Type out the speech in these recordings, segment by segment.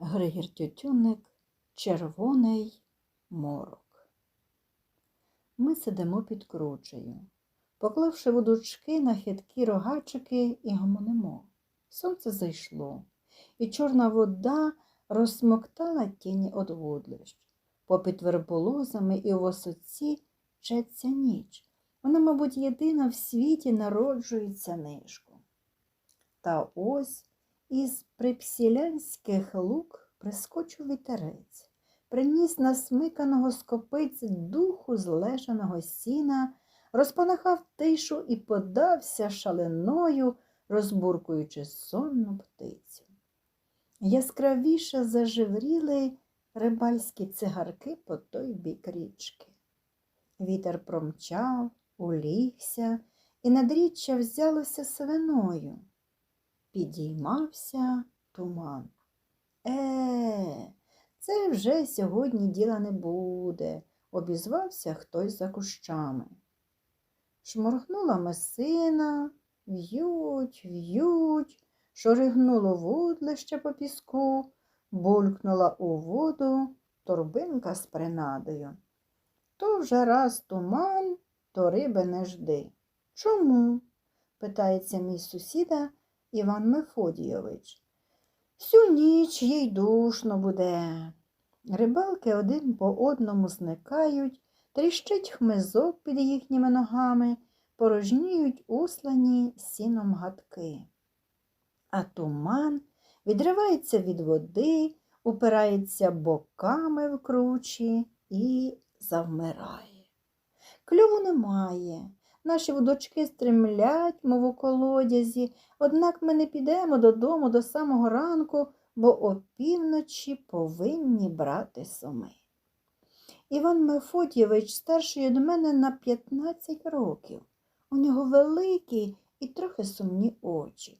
Григір Тютюнник Червоний морок. Ми сидимо під кручею, поклавши водучки на хиткі рогачики і гомонимо. Сонце зайшло, і чорна вода розсмоктала тіні од вудлищ. Попід верболозами і у висоці четься ніч. Вона, мабуть, єдина в світі народжується нишку. Та ось із припсілянських лук прискочив вітерець, приніс насмиканого з копиць духу злежаного сіна, розпанахав тишу і подався шаленою, розбуркуючи сонну птицю. Яскравіше зажевріли рибальські цигарки по той бік річки. Вітер промчав, улігся, і надріччя взялося свиною. Підіймався туман. Е, це вже сьогодні діла не буде, обізвався хтось за кущами. Шморгнула месина, в'ють, в'ють, шоригнуло вудлище по піску, булькнула у воду торбинка з принадою. То вже раз туман, то риби не жди. Чому? питається мій сусіда Іван Мефодійович. Всю ніч їй душно буде. Рибалки один по одному зникають, тріщить хмизок під їхніми ногами, порожніють услані сіном гадки. А туман відривається від води, упирається боками в кручі і завмирає. Кльову немає. Наші вудочки стремлять, мов у колодязі, однак ми не підемо додому до самого ранку, бо опівночі повинні брати соми. Іван Мефодійович старший від мене на 15 років. У нього великі і трохи сумні очі.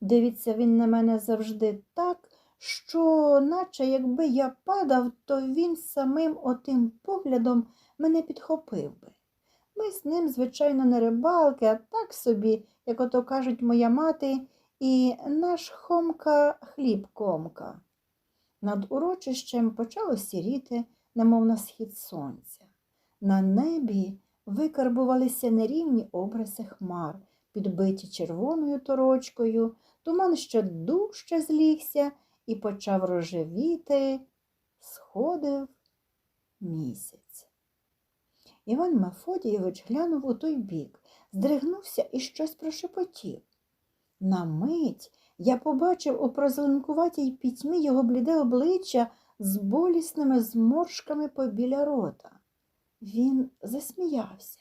Дивиться він на мене завжди так, що, наче якби я падав, то він самим отим поглядом мене підхопив би. Ми з ним, звичайно, не рибалки, а так собі, як ото кажуть моя мати, і наш хомка хліб комка. Над урочищем почало сіріти, немов на схід сонця. На небі викарбувалися нерівні обриси хмар, підбиті червоною торочкою, туман ще дужче злігся і почав рожевіти, сходив місяць. Іван Мефодійович глянув у той бік, здригнувся і щось прошепотів. На мить я побачив у прозеленкуватій пітьмі його бліде обличчя з болісними зморшками побіля рота. Він засміявся.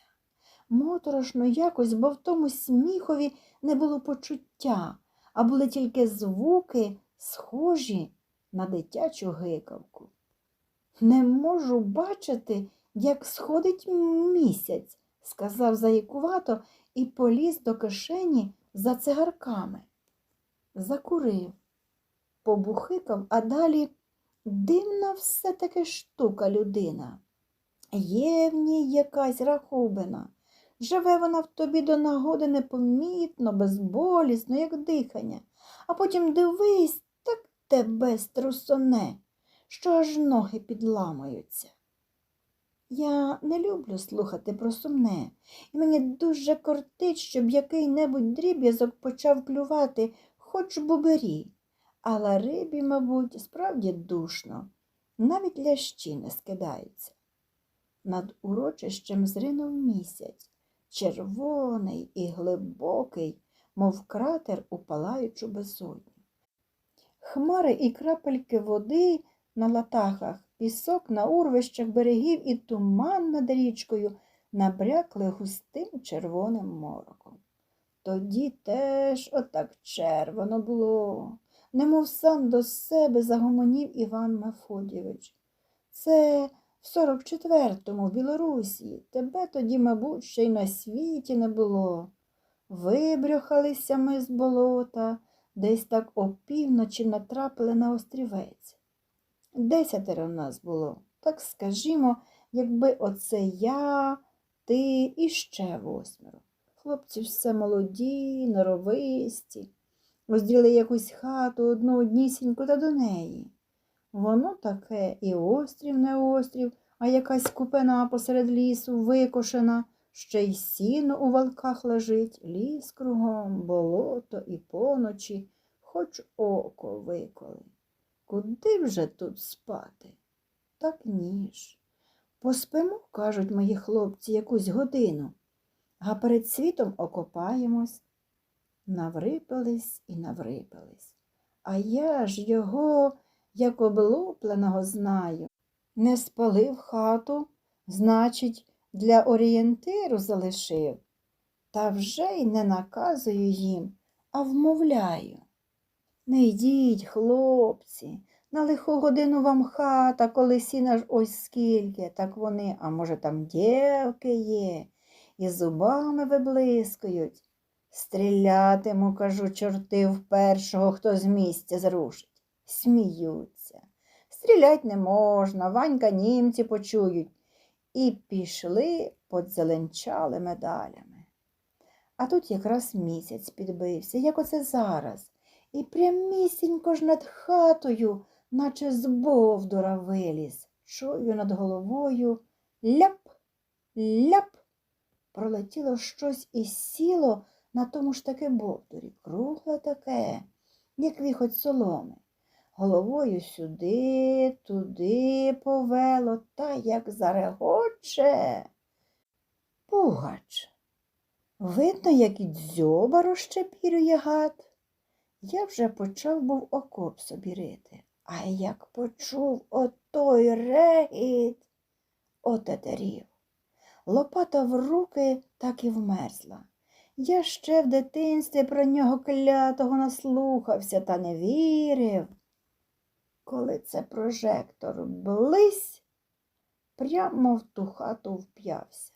Моторошно якось, бо в тому сміхові не було почуття, а були тільки звуки, схожі на дитячу гикавку. Не можу бачити, як сходить місяць, сказав заїкувато і поліз до кишені за цигарками. Закурив, побухикав, а далі дивна все таки штука людина. Є в ній якась рахубина. Живе вона в тобі до нагоди непомітно, безболісно, як дихання, а потім дивись, так тебе струсоне, що аж ноги підламаються. Я не люблю слухати про сумне, і мені дуже кортить, щоб який-небудь дріб'язок почав клювати, хоч бубері. Але рибі, мабуть, справді душно, навіть лящі не скидаються. Над урочищем зринув місяць, червоний і глибокий, мов кратер у палаючу безодню. Хмари і крапельки води на латахах, пісок на урвищах берегів і туман над річкою набрякли густим червоним мороком. Тоді теж отак червоно було, немов сам до себе загомонів Іван Мефодійович. Це в 44-му в Білорусі. Тебе тоді, мабуть, ще й на світі не було. Вибрюхалися ми з болота, десь так опівночі натрапили на острівець. Десятеро нас було. Так скажімо, якби оце я, ти і ще восьмеро. Хлопці все молоді, норовисті, розділи якусь хату одну однісіньку та до неї. Воно таке і острів не острів, а якась купина посеред лісу викошена, ще й сіно у валках лежить, ліс кругом, болото і поночі, хоч око виколи. Куди вже тут спати? Так ніж. Поспимо, кажуть мої хлопці, якусь годину, а перед світом окопаємось. Наврипались і наврипались. А я ж його, як облупленого, знаю. Не спалив хату, значить, для орієнтиру залишив. Та вже й не наказую їм, а вмовляю. Не йдіть, хлопці, на лиху годину вам хата, коли сіна ж ось скільки, так вони, а може, там дівки є, і зубами виблискують. Стрілятиму, кажу, чорти в першого, хто з місця зрушить. Сміються. Стрілять не можна, Ванька німці почують. І пішли, подзеленчали медалями. А тут якраз місяць підбився, як оце зараз, і прямісінько ж над хатою, наче з бовдура виліз. Чую над головою ляп, ляп. Пролетіло щось і сіло на тому ж таки бовдурі, кругле таке, як віхоть соломи. Головою сюди, туди повело, та як зарегоче. Пугач. Видно, як і дзьоба розчепірює гад. Я вже почав був окоп собі рити, а як почув отой регіт, отетерів. Лопата в руки так і вмерзла. Я ще в дитинстві про нього клятого наслухався та не вірив. Коли це прожектор близь, прямо в ту хату вп'явся.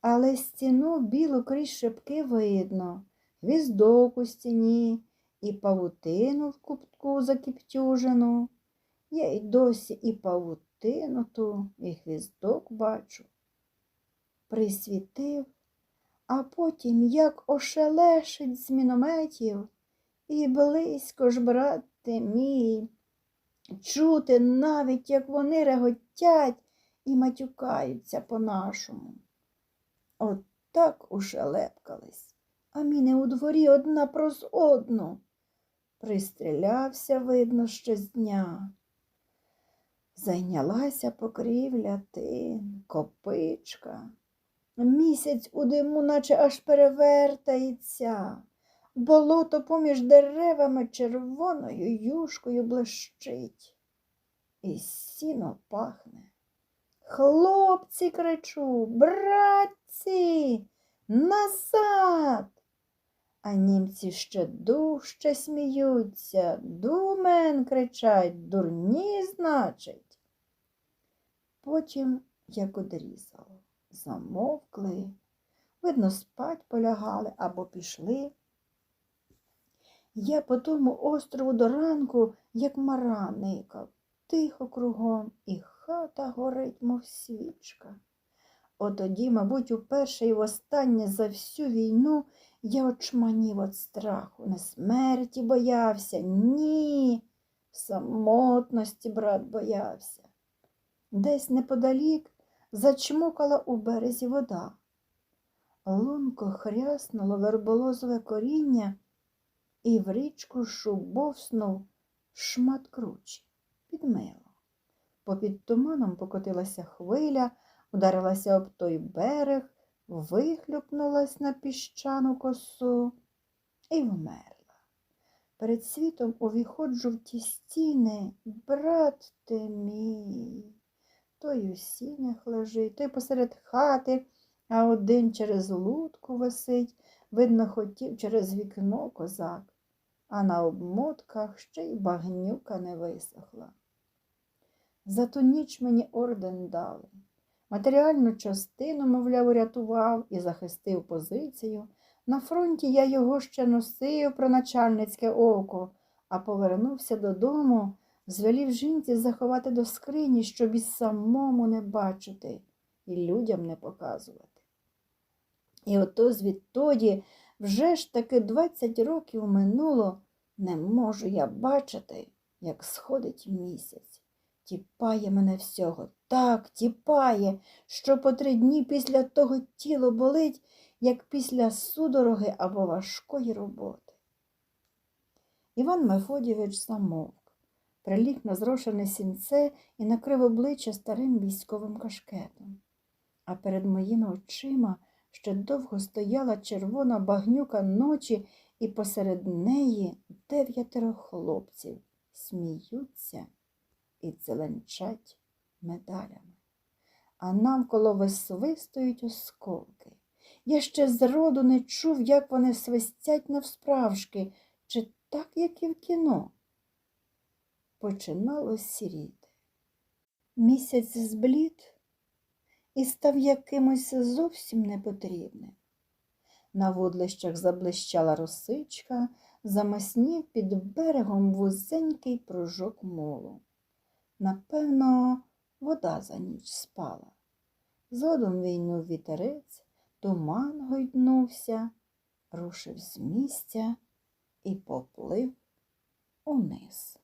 Але стіну білу крізь шибки видно, гвіздок у стіні і павутину в кутку закіптюжену. Я й досі і павутину ту, і гвіздок бачу. Присвітив, а потім як ошелешить з мінометів, і близько ж, брате мій, чути навіть, як вони реготять і матюкаються по-нашому. От так ушелепкались, а міни у дворі одна проз одну. Пристрілявся, видно, ще з дня. Зайнялася покрівля тин, копичка. Місяць у диму, наче аж перевертається. Болото поміж деревами червоною юшкою блищить. І сіно пахне. Хлопці, кричу, братці, назад. А німці ще дужче сміються, думен кричать, дурні, значить. Потім як одрізало, замовкли, видно, спать полягали або пішли. Я по тому острову до ранку, як мара никав, тихо кругом, і хата горить, мов свічка. Отоді, мабуть, уперше і востаннє за всю війну я очманів від страху, не смерті боявся, ні, самотності, брат, боявся. Десь неподалік зачмукала у березі вода. Лунко хряснуло верболозове коріння і в річку шубовснув шмат кручі, підмило. Попід туманом покотилася хвиля, ударилася об той берег, вихлюпнулась на піщану косу і вмерла. Перед світом увіходжу в ті стіни, брат ти мій. Той у сінях лежить, той посеред хати, а один через лутку висить, видно, хотів через вікно козак, а на обмотках ще й багнюка не висохла. За ту ніч мені орден дали. Матеріальну частину, мовляв, урятував і захистив позицію. На фронті я його ще носив про начальницьке око, а повернувся додому, звелів жінці заховати до скрині, щоб і самому не бачити і людям не показувати. І ото звідтоді вже ж таки двадцять років минуло, не можу я бачити, як сходить місяць. Тіпає мене всього, так тіпає, що по три дні після того тіло болить, як після судороги або важкої роботи. Іван Мефодійович замовк, приліг на зрошене сінце і накрив обличчя старим військовим кашкетом. А перед моїми очима ще довго стояла червона багнюка ночі, і посеред неї дев'ятеро хлопців сміються і дзеленчать медалями. А навколо висвистують осколки. Я ще зроду не чув, як вони свистять навсправжки, чи так, як і в кіно. Починало сіріти. Місяць зблід і став якимось зовсім непотрібним. На водлищах заблищала росичка, замаснів під берегом вузенький пружок молу. Напевно, вода за ніч спала. Згодом війнув вітерець, туман гойднувся, рушив з місця і поплив униз.